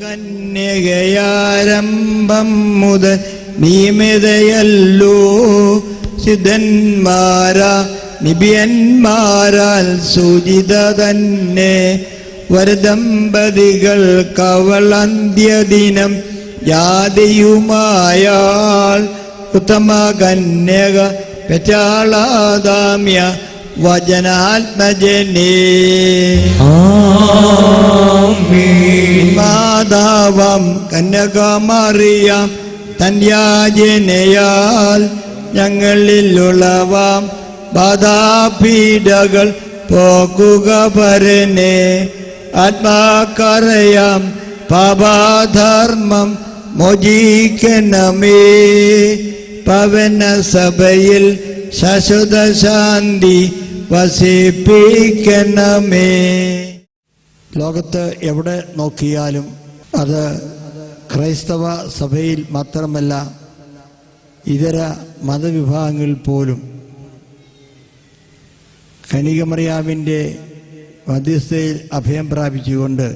കന്യകയാരംഭം മുതൽ നിയമിതയല്ലോ. സിദ്ധന്മാരാ നിബിയന്മാരാൽ സൂചിത തന്നെ വരദമ്പതികൾ കവളന്ത്യദിനം ജാതിയുമായാൾ ഉത്തമ കന്യക പെറ്റാളാദാമ്യ വചനാത്മജനേ. മാതാവം കന്യകമറിയാം തന്യാജനയാൽ ഞങ്ങളിലുള്ളവാം. ബാധാപീഡകൾ പോക്കുക പരനെ ആത്മാക്കറയാം പാപാധർമ്മം മോചിക്കണമേ. പവന സഭയിൽ ശാശ്വത ശാന്തി വസിപ്പിക്കണമേ. ലോകത്ത് എവിടെ നോക്കിയാലും അത് ക്രൈസ്തവ സഭയിൽ മാത്രമല്ല ഇതര മതവിഭാഗങ്ങളിൽ പോലും. കനികമറിയാവിന്റെ മധ്യസ്ഥതയിൽ അഭയം പ്രാപിച്ചുകൊണ്ട്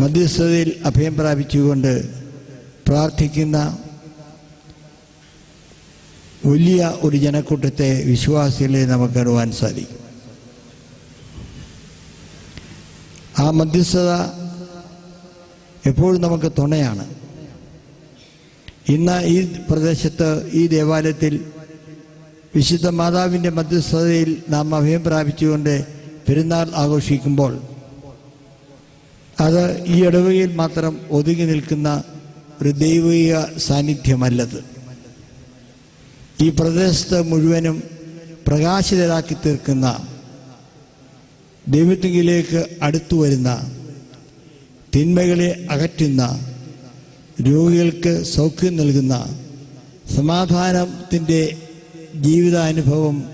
മധ്യസ്ഥതയിൽ അഭയം പ്രാപിച്ചുകൊണ്ട് പ്രാർത്ഥിക്കുന്ന വലിയ ഒരു ജനക്കൂട്ടത്തെ വിശ്വാസികളെ നമുക്ക് കാണുവാൻ സാധിക്കും. ആ മധ്യസ്ഥത എപ്പോഴും നമുക്ക് തുണയാണ്. ഇന്ന് ഈ പ്രദേശത്ത് ഈ ദേവാലയത്തിൽ വിശുദ്ധ മാതാവിന്റെ മധ്യസ്ഥതയിൽ നാം അഭയം പ്രാപിച്ചുകൊണ്ട് പെരുന്നാൾ ആഘോഷിക്കുമ്പോൾ അത് ഈ ഇടവകയിൽ മാത്രം ഒതുങ്ങി നിൽക്കുന്ന ഒരു ദൈവിക സാന്നിധ്യമല്ലത്. ഈ പ്രദേശത്ത് മുഴുവനും പ്രകാശിതരാക്കി തീർക്കുന്ന ദൈവത്തിങ്കിലേക്ക് അടുത്തു വരുന്ന തിന്മകളെ അകറ്റുന്ന രോഗികൾക്ക് സൗഖ്യം നൽകുന്ന സമാധാനത്തിന്റെ ജീവിതാനുഭവം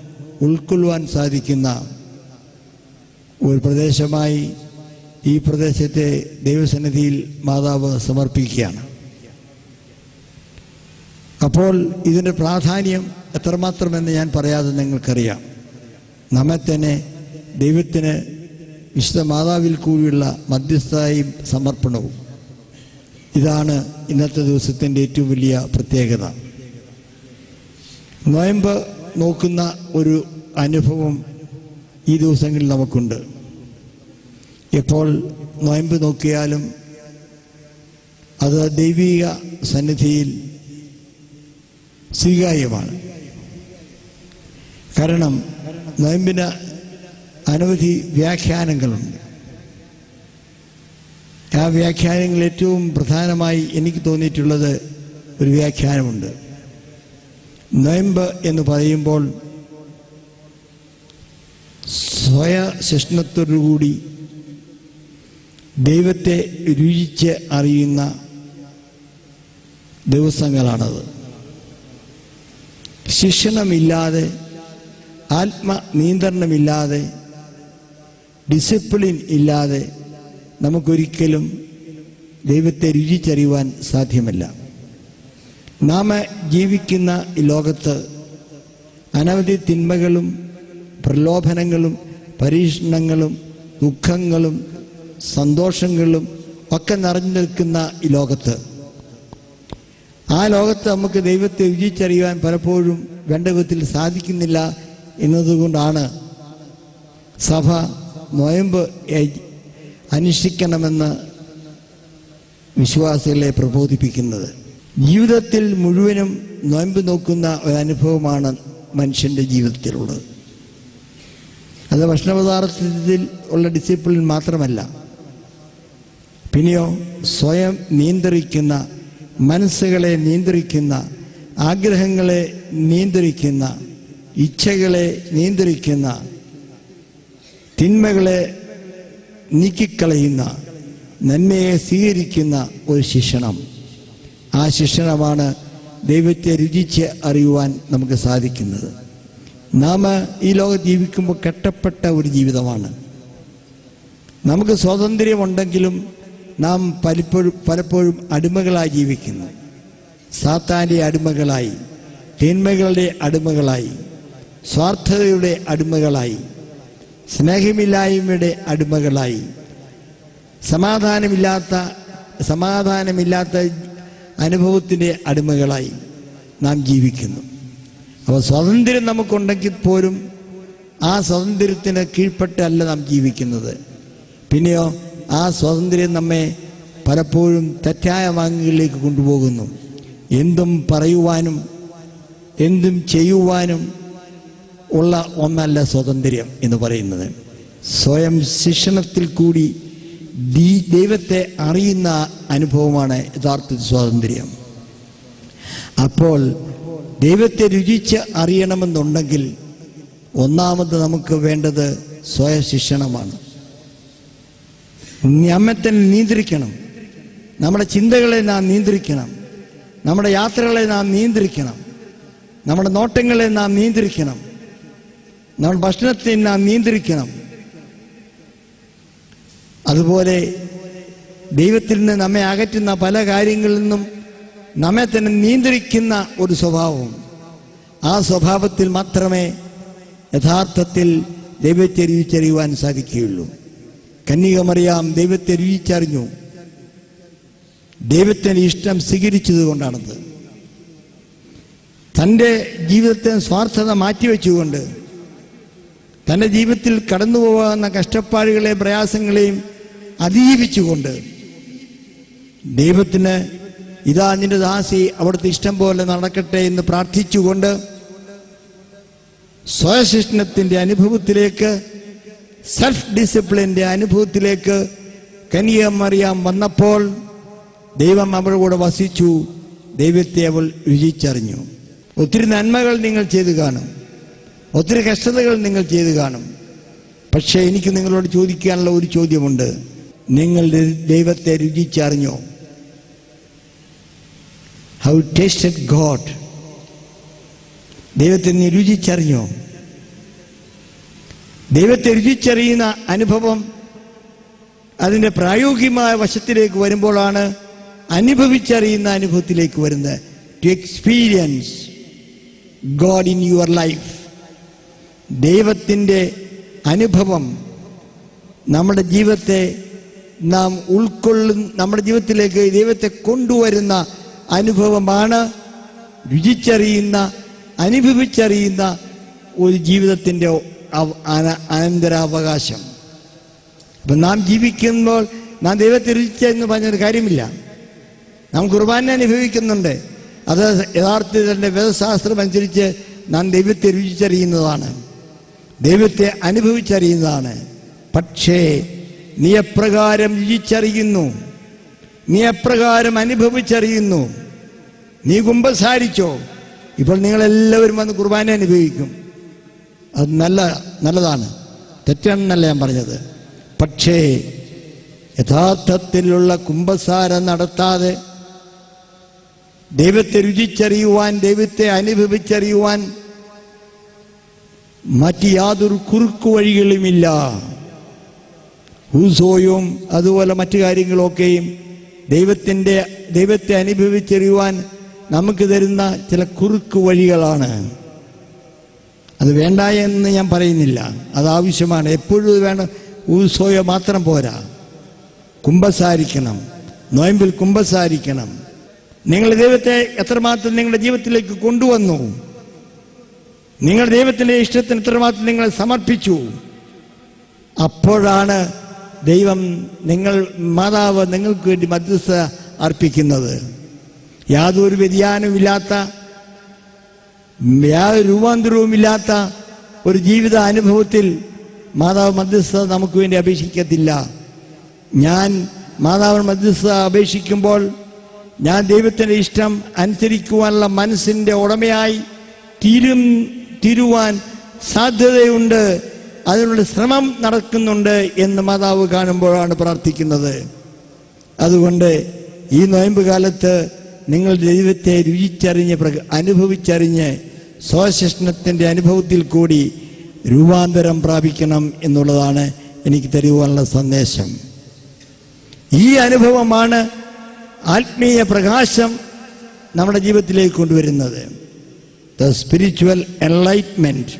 ഉൾക്കൊള്ളുവാൻ സാധിക്കുന്ന ഒരു പ്രദേശമായി ഈ പ്രദേശത്തെ ദൈവസന്നിധിയിൽ മാതാവ് സമർപ്പിക്കുകയാണ്. അപ്പോൾ ഇതിന്റെ പ്രാധാന്യം എത്രമാത്രമെന്ന് ഞാൻ പറയാതെ നിങ്ങൾക്കറിയാം. നമ്മെ തന്നെ ദൈവത്തിന് വിശുദ്ധ മാതാവിൽ കൂടിയുള്ള മധ്യസ്ഥയും സമർപ്പണവും. ഇതാണ് ഇന്നത്തെ ദിവസത്തിന്റെ ഏറ്റവും വലിയ പ്രത്യേകത. നോയമ്പ് നോക്കുന്ന ഒരു അനുഭവം ഈ ദിവസങ്ങളിൽ നമുക്കുണ്ട്. എപ്പോൾ നോയമ്പ് നോക്കിയാലും അത് ദൈവിക സന്നിധിയിൽ സ്വീകാര്യമാണ്. കാരണം നോയമ്പിന് അനവധി വ്യാഖ്യാനങ്ങളുണ്ട്. ആ വ്യാഖ്യാനങ്ങൾ ഏറ്റവും പ്രധാനമായി എനിക്ക് തോന്നിയിട്ടുള്ളത് ഒരു വ്യാഖ്യാനമുണ്ട്. നോയമ്പ് എന്ന് പറയുമ്പോൾ സ്വയ ശിഷ്ണത്തോടുകൂടി ദൈവത്തെ രുചിച്ച് അറിയുന്ന ദിവസങ്ങളാണത്. ശിക്ഷണമില്ലാതെ ആത്മ നിയന്ത്രണമില്ലാതെ ഡിസിപ്ലിൻ ഇല്ലാതെ നമുക്കൊരിക്കലും ദൈവത്തെ രുചിച്ചറിയുവാൻ സാധ്യമല്ല. നാം ജീവിക്കുന്ന ഈ ലോകത്ത് അനവധി തിന്മകളും പ്രലോഭനങ്ങളും പരീക്ഷണങ്ങളും ദുഃഖങ്ങളും സന്തോഷങ്ങളും ഒക്കെ നിറഞ്ഞു നിൽക്കുന്ന ഈ ലോകത്ത് ആ ലോകത്ത് നമുക്ക് ദൈവത്തെ രുചിച്ചറിയുവാൻ പലപ്പോഴും വേണ്ട വിധത്തിൽ സാധിക്കുന്നില്ല എന്നതുകൊണ്ടാണ് സഭ നോയമ്പ് അനുഷ്ഠിക്കണമെന്ന് വിശ്വാസികളെ പ്രബോധിപ്പിക്കുന്നത്. ജീവിതത്തിൽ മുഴുവനും നോയമ്പ് നോക്കുന്ന ഒരു അനുഭവമാണ് മനുഷ്യന്റെ ജീവിതത്തിലുള്ളത്. അത് ഭക്ഷണപദാർത്ഥത്തിൽ ഉള്ള ഡിസിപ്ലിൻ മാത്രമല്ല. പിന്നെയോ സ്വയം നിയന്ത്രിക്കുന്ന മനസ്സുകളെ നിയന്ത്രിക്കുന്ന ആഗ്രഹങ്ങളെ നിയന്ത്രിക്കുന്ന ഇച്ഛകളെ നിയന്ത്രിക്കുന്ന തിന്മകളെ നീക്കിക്കളയുന്ന നന്മയെ സ്വീകരിക്കുന്ന ഒരു ശിക്ഷണം. ആ ശിക്ഷണമാണ് ദൈവത്തെ രുചിച്ച് അറിയുവാൻ നമുക്ക് സാധിക്കുന്നത്. നാം ഈ ലോകത്ത് ജീവിക്കുമ്പോൾ കെട്ടപ്പെട്ട ഒരു ജീവിതമാണ്. നമുക്ക് സ്വാതന്ത്ര്യമുണ്ടെങ്കിലും നാം പലപ്പോഴും പലപ്പോഴും അടിമകളായി ജീവിക്കുന്നു. സാത്താന്റെ അടിമകളായി തിന്മകളുടെ അടിമകളായി സ്വാർത്ഥതയുടെ അടിമകളായി സ്നേഹമില്ലായ്മയുടെ അടിമകളായി സമാധാനമില്ലാത്ത സമാധാനമില്ലാത്ത അനുഭവത്തിന്റെ അടിമകളായി നാം ജീവിക്കുന്നു. അപ്പോൾ സ്വാതന്ത്ര്യം നമുക്കുണ്ടെങ്കിൽ പോലും ആ സ്വാതന്ത്ര്യത്തിന് കീഴ്പ്പെട്ടല്ല നാം ജീവിക്കുന്നത്. പിന്നെയോ ആ സ്വാതന്ത്ര്യം നമ്മെ പലപ്പോഴും തെറ്റായ വാങ്ങുകളിലേക്ക് കൊണ്ടുപോകുന്നു. എന്തും പറയുവാനും എന്തും ചെയ്യുവാനും ഉള്ള ഒന്നല്ല സ്വാതന്ത്ര്യം എന്ന് പറയുന്നത്. സ്വയം ശിക്ഷണത്തിൽ കൂടി ദൈവത്തെ അറിയുന്ന അനുഭവമാണ് യഥാർത്ഥ സ്വാതന്ത്ര്യം. അപ്പോൾ ദൈവത്തെ രുചിച്ച് അറിയണമെന്നുണ്ടെങ്കിൽ ഒന്നാമത് നമുക്ക് വേണ്ടത് സ്വയം ശിക്ഷണമാണ് നമ്മെ തന്നെ നിയന്ത്രിക്കണം. നമ്മുടെ ചിന്തകളെ നാം നിയന്ത്രിക്കണം. നമ്മുടെ യാത്രകളെ നാം നിയന്ത്രിക്കണം. നമ്മുടെ നോട്ടങ്ങളെ നാം നിയന്ത്രിക്കണം. നമ്മുടെ ഭക്ഷണത്തെ നാം നിയന്ത്രിക്കണം. അതുപോലെ ദൈവത്തിൽ നിന്ന് നമ്മെ അകറ്റുന്ന പല കാര്യങ്ങളിൽ നിന്നും നമ്മെ തന്നെ നിയന്ത്രിക്കുന്ന ഒരു സ്വഭാവം. ആ സ്വഭാവത്തിൽ മാത്രമേ യഥാർത്ഥത്തിൽ ദൈവത്തെ രുചിച്ചറിയുവാൻ സാധിക്കുകയുള്ളൂ. കന്യകമറിയാം ദൈവത്തെ രുചിച്ചറിഞ്ഞു. ദൈവത്തിന് ഇഷ്ടം സ്വീകരിച്ചത് കൊണ്ടാണത് തന്റെ ജീവിതത്തെ സ്വാർത്ഥത മാറ്റിവെച്ചുകൊണ്ട് തന്റെ ജീവിതത്തിൽ കടന്നു പോകാവുന്ന കഷ്ടപ്പാടുകളെയും പ്രയാസങ്ങളെയും അതിജീവിച്ചുകൊണ്ട് ദൈവത്തിന് ഇതാ നിന്റെ ദാസി അവിടുത്തെ ഇഷ്ടം പോലെ നടക്കട്ടെ എന്ന് പ്രാർത്ഥിച്ചുകൊണ്ട് സ്വയശിക്ഷണത്തിന്റെ അനുഭവത്തിലേക്ക് സെൽഫ് ഡിസിപ്ലിന്റെ അനുഭവത്തിലേക്ക് കനിയമറിയാം വന്നപ്പോൾ ദൈവം അവളുടെ കൂടെ വസിച്ചു. ദൈവത്തെ അവൾ രുചിച്ചറിഞ്ഞു. ഒത്തിരി നന്മകൾ നിങ്ങൾ ചെയ്തു കാണും. ഒത്തിരി കഷ്ടതകൾ നിങ്ങൾ ചെയ്തു കാണും. പക്ഷേ എനിക്ക് നിങ്ങളോട് ചോദിക്കാനുള്ള ഒരു ചോദ്യമുണ്ട്. നിങ്ങൾ ദൈവത്തെ രുചിച്ചറിഞ്ഞോ? ഹൗ ടേസ്റ്റഡ് ഗോഡ് ദൈവത്തെ നീ രുചിച്ചറിഞ്ഞോ? ദൈവത്തെ രുചിച്ചറിയുന്ന അനുഭവം അതിന്റെ പ്രായോഗികമായ വശത്തിലേക്ക് വരുമ്പോഴാണ് അനുഭവിച്ചറിയുന്ന അനുഭവത്തിലേക്ക് വരുന്നത്. To experience God in your life ദൈവത്തിന്റെ അനുഭവം നമ്മുടെ ജീവിതത്തെ നാം ഉൾക്കൊള്ളുന്ന നമ്മുടെ ജീവിതത്തിലേക്ക് ദൈവത്തെ കൊണ്ടുവരുന്ന അനുഭവമാണ് രുചിച്ചറിയുന്ന അനുഭവിച്ചറിയുന്ന ഒരു ജീവിതത്തിന്റെ അനന്തരാവകാശം. അപ്പം നാം ജീവിക്കുമ്പോൾ നാം ദൈവത്തെ രുചിച്ച എന്ന് പറഞ്ഞൊരു കാര്യമില്ല. നാം കുർബാന അനുഭവിക്കുന്നുണ്ട്. അത് യഥാർത്ഥത്തിന്റെ വേദശാസ്ത്രം അനുസരിച്ച് നാം ദൈവത്തെ രുചിച്ചറിയുന്നതാണ്. ദൈവത്തെ അനുഭവിച്ചറിയുന്നതാണ്. പക്ഷേ നീ എപ്രകാരം രുചിച്ചറിയുന്നു. നീ എപ്രകാരം അനുഭവിച്ചറിയുന്നു. നീ കുമ്പസാരിച്ചോ? ഇപ്പോൾ നിങ്ങളെല്ലാവരും വന്ന് കുർബാന അനുഭവിക്കും. അത് നല്ല നല്ലതാണ്. തെറ്റാണെന്നല്ല ഞാൻ പറഞ്ഞത്. പക്ഷേ യഥാർത്ഥത്തിലുള്ള കുംഭസാരം നടത്താതെ ദൈവത്തെ രുചിച്ചറിയുവാൻ ദൈവത്തെ അനുഭവിച്ചറിയുവാൻ മറ്റ് യാതൊരു കുറുക്കു വഴികളുമില്ല. ഹൂസോയും അതുപോലെ മറ്റു കാര്യങ്ങളൊക്കെയും ദൈവത്തിന്റെ ദൈവത്തെ അനുഭവിച്ചറിയുവാൻ നമുക്ക് തരുന്ന ചില കുറുക്കു വഴികളാണ്. അത് വേണ്ട എന്ന് ഞാൻ പറയുന്നില്ല. അത് ആവശ്യമാണ്. എപ്പോഴും വേണം ഊസോയോ മാത്രം പോരാ. കുംഭസാരിക്കണം നോയമ്പിൽ കുംഭസാരിക്കണം നിങ്ങൾ ദൈവത്തെ എത്രമാത്രം നിങ്ങളുടെ ജീവിതത്തിലേക്ക് കൊണ്ടുവന്നു? നിങ്ങൾ ദൈവത്തിന്റെ ഇഷ്ടത്തിന് എത്രമാത്രം നിങ്ങളെ സമർപ്പിച്ചു? അപ്പോഴാണ് ദൈവം നിങ്ങൾ മാതാവ് നിങ്ങൾക്ക് വേണ്ടി മധ്യസ്ഥ അർപ്പിക്കുന്നത്. യാതൊരു വ്യതിയാനവുമില്ലാത്ത യാതൊരു രൂപാന്തരവുമില്ലാത്ത ഒരു ജീവിത അനുഭവത്തിൽ മാതാവ് മധ്യസ്ഥത നമുക്ക് വേണ്ടി അപേക്ഷിക്കത്തില്ല. ഞാൻ മാതാവ് മധ്യസ്ഥത അപേക്ഷിക്കുമ്പോൾ ഞാൻ ദൈവത്തിന്റെ ഇഷ്ടം അനുസരിക്കുവാനുള്ള മനസ്സിന്റെ ഉടമയായി തീരും തീരുവാൻ സാധ്യതയുണ്ട്. അതിനുള്ള ശ്രമം നടക്കുന്നുണ്ട് എന്ന് മാതാവ് കാണുമ്പോഴാണ് പ്രാർത്ഥിക്കുന്നത്. അതുകൊണ്ട് ഈ നോയമ്പ് കാലത്ത് നിങ്ങൾ ദൈവത്തെ രുചിച്ചറിഞ്ഞ് അനുഭവിച്ചറിഞ്ഞ് സ്വശിക്ഷണത്തിന്റെ അനുഭവത്തിൽ കൂടി രൂപാന്തരം പ്രാപിക്കണം എന്നുള്ളതാണ് എനിക്ക് തരുവാനുള്ള സന്ദേശം. ഈ അനുഭവമാണ് ആത്മീയ പ്രകാശം നമ്മുടെ ജീവിതത്തിലേക്ക് കൊണ്ടുവരുന്നത്. The spiritual enlightenment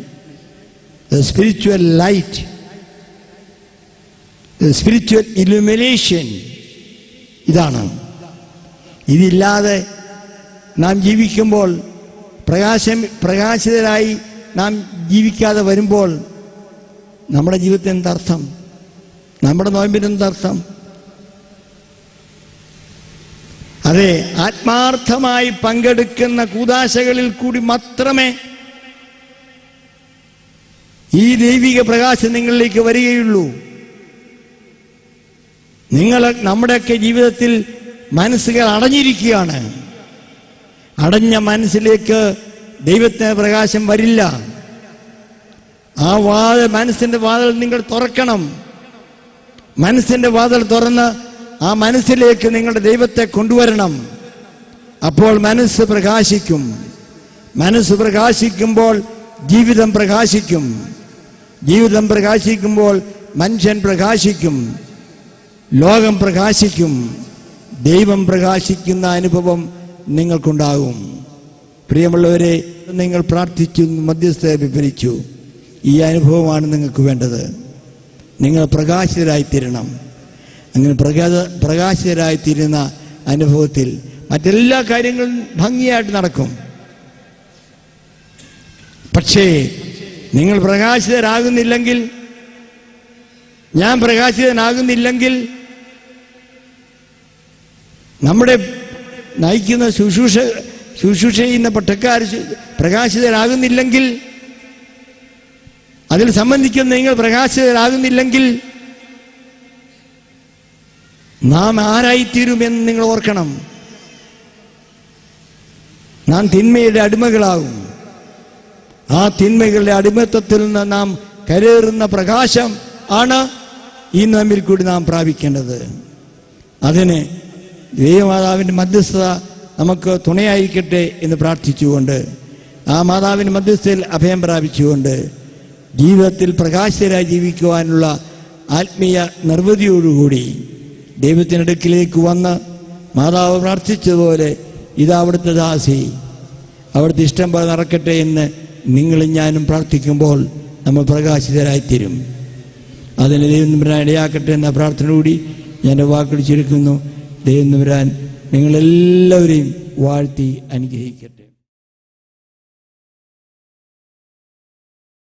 the spiritual light the spiritual illumination ഇതാണ്. ഇതില്ലാതെ നാം ജീവിക്കുമ്പോൾ പ്രകാശം പ്രകാശിതരായി നാം ജീവിക്കാതെ വരുമ്പോൾ നമ്മുടെ ജീവിതത്തിന് എന്തർത്ഥം നമ്മുടെ നോയമ്പിന് എന്തർത്ഥം അതെ ആത്മാർത്ഥമായി പങ്കെടുക്കുന്ന കൂതാശകളിൽ കൂടി മാത്രമേ ഈ ദൈവിക പ്രകാശം നിങ്ങളിലേക്ക് വരികയുള്ളൂ. നിങ്ങൾ നമ്മുടെയൊക്കെ ജീവിതത്തിൽ മനസ്സുകൾ അടഞ്ഞിരിക്കുകയാണ്. അടഞ്ഞ മനസ്സിലേക്ക് ദൈവത്തിന് പ്രകാശം വരില്ല. ആ വാതിൽ മനസ്സിന്റെ വാതിൽ നിങ്ങൾ തുറക്കണം. മനസ്സിന്റെ വാതിൽ തുറന്ന് ആ മനസ്സിലേക്ക് നിങ്ങളുടെ ദൈവത്തെ കൊണ്ടുവരണം. അപ്പോൾ മനസ്സ് പ്രകാശിക്കും. മനസ്സ് പ്രകാശിക്കുമ്പോൾ ജീവിതം പ്രകാശിക്കും. ജീവിതം പ്രകാശിക്കുമ്പോൾ മനുഷ്യൻ പ്രകാശിക്കും. ലോകം പ്രകാശിക്കും. ദൈവം പ്രകാശിക്കുന്ന അനുഭവം നിങ്ങൾക്കുണ്ടാകും. പ്രിയമുള്ളവരെ നിങ്ങൾ പ്രാർത്ഥിച്ചു മധ്യസ്ഥ വിവരിച്ചു ഈ അനുഭവമാണ് നിങ്ങൾക്ക് വേണ്ടത്. നിങ്ങൾ പ്രകാശിതരായിത്തീരണം. അങ്ങനെ പ്രകാശ പ്രകാശിതരായിത്തീരുന്ന അനുഭവത്തിൽ മറ്റെല്ലാ കാര്യങ്ങളും ഭംഗിയായിട്ട് നടക്കും. പക്ഷേ നിങ്ങൾ പ്രകാശിതരാകുന്നില്ലെങ്കിൽ ഞാൻ പ്രകാശിതനാകുന്നില്ലെങ്കിൽ നമ്മുടെ നയിക്കുന്ന ശുശ്രൂഷ ശുശ്രൂഷ ചെയ്യുന്ന പട്ടക്കാർ പ്രകാശിതരാകുന്നില്ലെങ്കിൽ അതിൽ സംബന്ധിക്കുന്ന നിങ്ങൾ പ്രകാശിതരാകുന്നില്ലെങ്കിൽ നാം ആരായിത്തീരുമെന്ന് നിങ്ങൾ ഓർക്കണം. നാം തിന്മയുടെ അടിമകളാകും. ആ തിന്മകളുടെ അടിമത്വത്തിൽ നിന്ന് നാം കരേറുന്ന പ്രകാശം ആണ് ഈ നമ്മിൽ കൂടി നാം പ്രാപിക്കേണ്ടത്. അതിന് ദൈവമാതാവിന്റെ മധ്യസ്ഥത നമുക്ക് തുണയായിരിക്കട്ടെ എന്ന് പ്രാർത്ഥിച്ചുകൊണ്ട് ആ മാതാവിന്റെ മധ്യസ്ഥയിൽ അഭയം പ്രാപിച്ചുകൊണ്ട് ജീവിതത്തിൽ പ്രകാശിതരായി ജീവിക്കുവാനുള്ള ആത്മീയ നിർവൃതിയോടുകൂടി ദൈവത്തിനടുക്കിലേക്ക് വന്ന് മാതാവ് പ്രാർത്ഥിച്ചതുപോലെ ഇതാ അവിടുത്തെ ദാസി. അവിടുത്തെ ഇഷ്ടം പോലെ നടക്കട്ടെ എന്ന് നിങ്ങളും ഞാനും പ്രാർത്ഥിക്കുമ്പോൾ നമ്മൾ പ്രകാശിതരായിത്തീരും. അതിന് ദൈവം ഇടയാക്കട്ടെ എന്ന പ്രാർത്ഥന കൂടി ഞാൻ വാക്കുകൾ ദൈവം നിങ്ങളെല്ലാവരെയും വാഴ്ത്തി അനുഗ്രഹിക്കട്ടെ.